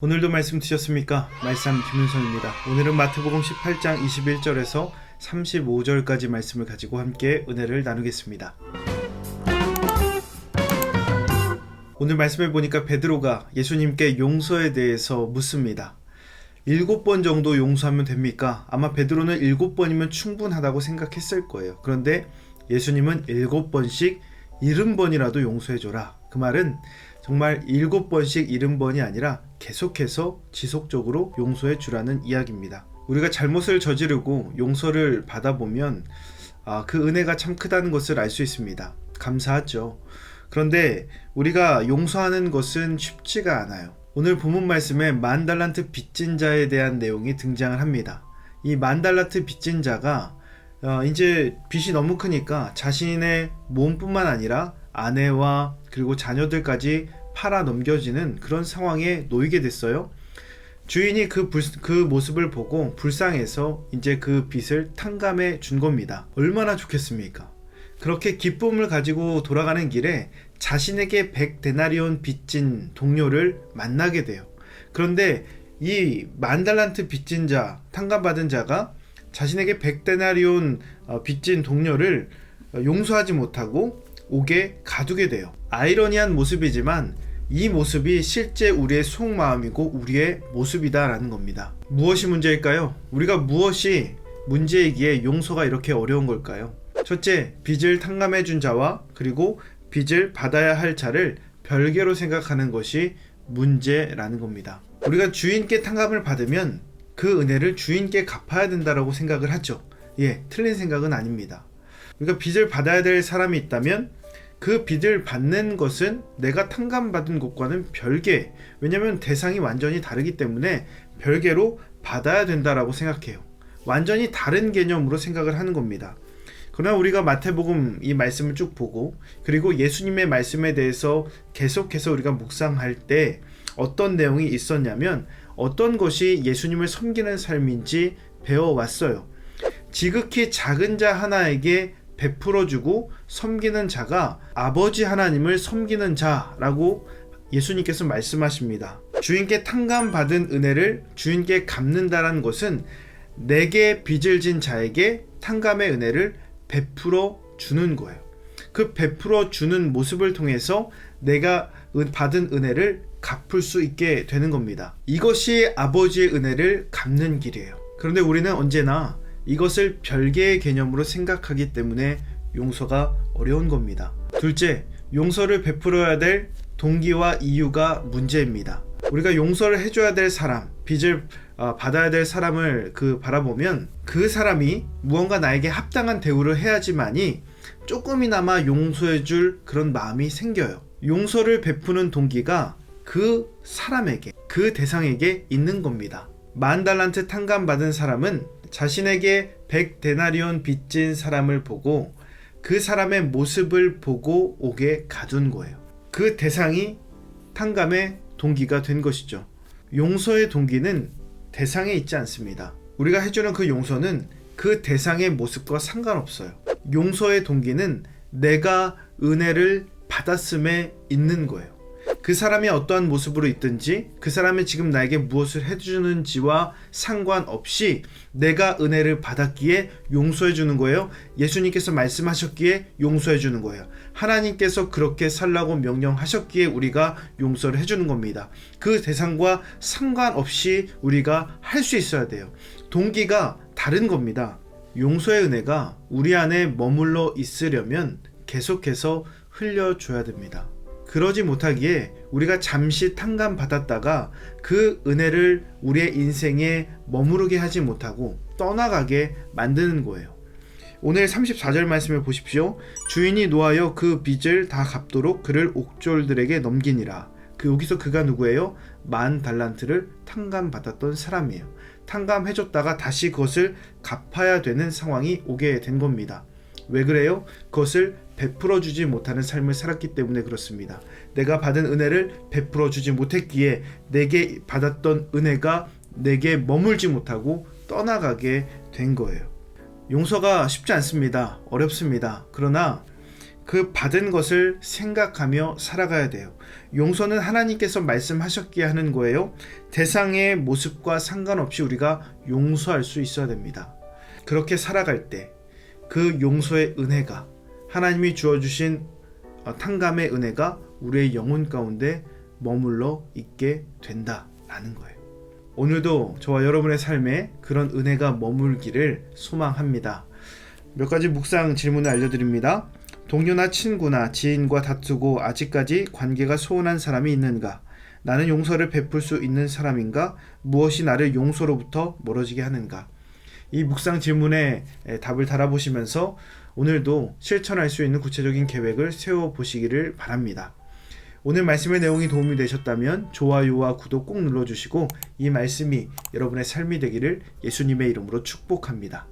오늘도 말씀 드셨습니까? 말씀 김윤성입니다. 오늘은 마태복음 18장 21절에서 35절까지 말씀을 가지고 함께 은혜를 나누겠습니다. 오늘 말씀을 보니까 베드로가 예수님께 용서에 대해서 묻습니다. 일곱 번 정도 용서하면 됩니까? 아마 베드로는 일곱 번이면 충분하다고 생각했을 거예요. 그런데 예수님은 일곱 번씩 일흔 번이라도 용서해 줘라. 그 말은 정말 일곱 번씩 일흔 번이 아니라 계속해서 지속적으로 용서해 주라는 이야기입니다. 우리가 잘못을 저지르고 용서를 받아보면 아, 그 은혜가 참 크다는 것을 알 수 있습니다. 감사하죠. 그런데 우리가 용서하는 것은 쉽지가 않아요. 오늘 본문 말씀에 만 달란트 빚진 자에 대한 내용이 등장을 합니다. 이 만 달란트 빚진 자가 어, 이제 빚이 너무 크니까 자신의 몸뿐만 아니라 아내와 그리고 자녀들까지 팔아 넘겨지는 그런 상황에 놓이게 됐어요. 주인이 그, 불, 그 모습을 보고 불쌍해서 이제 그 빚을 탕감해 준 겁니다. 얼마나 좋겠습니까? 그렇게 기쁨을 가지고 돌아가는 길에 자신에게 100데나리온 빚진 동료를 만나게 돼요. 그런데 이 만달란트 빚진 자, 탕감받은 자가 자신에게 100데나리온 어, 빚진 동료를 용서하지 못하고 옥에 가두게 돼요. 아이러니한 모습이지만 이 모습이 실제 우리의 속마음이고 우리의 모습이다라는 겁니다. 무엇이 문제일까요? 우리가 무엇이 문제이기에 용서가 이렇게 어려운 걸까요? 첫째, 빚을 탕감해 준 자와 그리고 빚을 받아야 할 자를 별개로 생각하는 것이 문제라는 겁니다. 우리가 주인께 탕감을 받으면 그 은혜를 주인께 갚아야 된다라고 생각을 하죠. 예, 틀린 생각은 아닙니다. 우리가 빚을 받아야 될 사람이 있다면 그 빚을 받는 것은 내가 탕감받은 것과는 별개, 왜냐면 대상이 완전히 다르기 때문에 별개로 받아야 된다라고 생각해요. 완전히 다른 개념으로 생각을 하는 겁니다. 그러나 우리가 마태복음 이 말씀을 쭉 보고 그리고 예수님의 말씀에 대해서 계속해서 우리가 묵상할 때 어떤 내용이 있었냐면 어떤 것이 예수님을 섬기는 삶인지 배워왔어요. 지극히 작은 자 하나에게 베풀어 주고 섬기는 자가 아버지 하나님을 섬기는 자라고 예수님께서 말씀하십니다. 주인께 탕감받은 은혜를 주인께 갚는다라는 것은 내게 빚을 진 자에게 탕감의 은혜를 베풀어 주는 거예요. 그 베풀어 주는 모습을 통해서 내가 받은 은혜를 갚을 수 있게 되는 겁니다. 이것이 아버지의 은혜를 갚는 길이에요. 그런데 우리는 언제나 이것을 별개의 개념으로 생각하기 때문에 용서가 어려운 겁니다. 둘째, 용서를 베풀어야 될 동기와 이유가 문제입니다. 우리가 용서를 해줘야 될 사람, 빚을 어, 받아야 될 사람을 그 바라보면 그 사람이 무언가 나에게 합당한 대우를 해야지만이 조금이나마 용서해줄 그런 마음이 생겨요. 용서를 베푸는 동기가 그 사람에게, 그 대상에게 있는 겁니다. 만 달란트 탕감 받은 사람은 자신에게 100데나리온 빚진 사람을 보고 그 사람의 모습을 보고 옥에 가둔 거예요. 그 대상이 탕감의 동기가 된 것이죠. 용서의 동기는 대상에 있지 않습니다. 우리가 해주는 그 용서는 그 대상의 모습과 상관없어요. 용서의 동기는 내가 은혜를 받았음에 있는 거예요. 그 사람이 어떠한 모습으로 있든지 그 사람이 지금 나에게 무엇을 해주는지와 상관없이 내가 은혜를 받았기에 용서해 주는 거예요. 예수님께서 말씀하셨기에 용서해 주는 거예요. 하나님께서 그렇게 살라고 명령하셨기에 우리가 용서를 해주는 겁니다. 그 대상과 상관없이 우리가 할 수 있어야 돼요. 동기가 다른 겁니다. 용서의 은혜가 우리 안에 머물러 있으려면 계속해서 흘려줘야 됩니다. 그러지 못하기에 우리가 잠시 탕감 받았다가 그 은혜를 우리의 인생에 머무르게 하지 못하고 떠나가게 만드는 거예요. 오늘 34절 말씀을 보십시오. 주인이 노하여 그 빚을 다 갚도록 그를 옥졸들에게 넘기니라. 그 여기서 그가 누구예요? 만 달란트를 탕감 받았던 사람이에요. 탕감해줬다가 다시 그것을 갚아야 되는 상황이 오게 된 겁니다. 왜 그래요? 그것을 베풀어 주지 못하는 삶을 살았기 때문에 그렇습니다. 내가 받은 은혜를 베풀어 주지 못했기에 내게 받았던 은혜가 내게 머물지 못하고 떠나가게 된 거예요. 용서가 쉽지 않습니다. 어렵습니다. 그러나 그 받은 것을 생각하며 살아가야 돼요. 용서는 하나님께서 말씀하셨기에 하는 거예요. 대상의 모습과 상관없이 우리가 용서할 수 있어야 됩니다. 그렇게 살아갈 때 그 용서의 은혜가 하나님이 주어주신 어, 탕감의 은혜가 우리의 영혼 가운데 머물러 있게 된다라는 거예요. 오늘도 저와 여러분의 삶에 그런 은혜가 머물기를 소망합니다. 몇 가지 묵상 질문을 알려드립니다. 동료나 친구나 지인과 다투고 아직까지 관계가 소원한 사람이 있는가? 나는 용서를 베풀 수 있는 사람인가? 무엇이 나를 용서로부터 멀어지게 하는가? 이 묵상 질문에 에, 답을 달아보시면서 오늘도 실천할 수 있는 구체적인 계획을 세워 보시기를 바랍니다. 오늘 말씀의 내용이 도움이 되셨다면 좋아요와 구독 꼭 눌러주시고 이 말씀이 여러분의 삶이 되기를 예수님의 이름으로 축복합니다.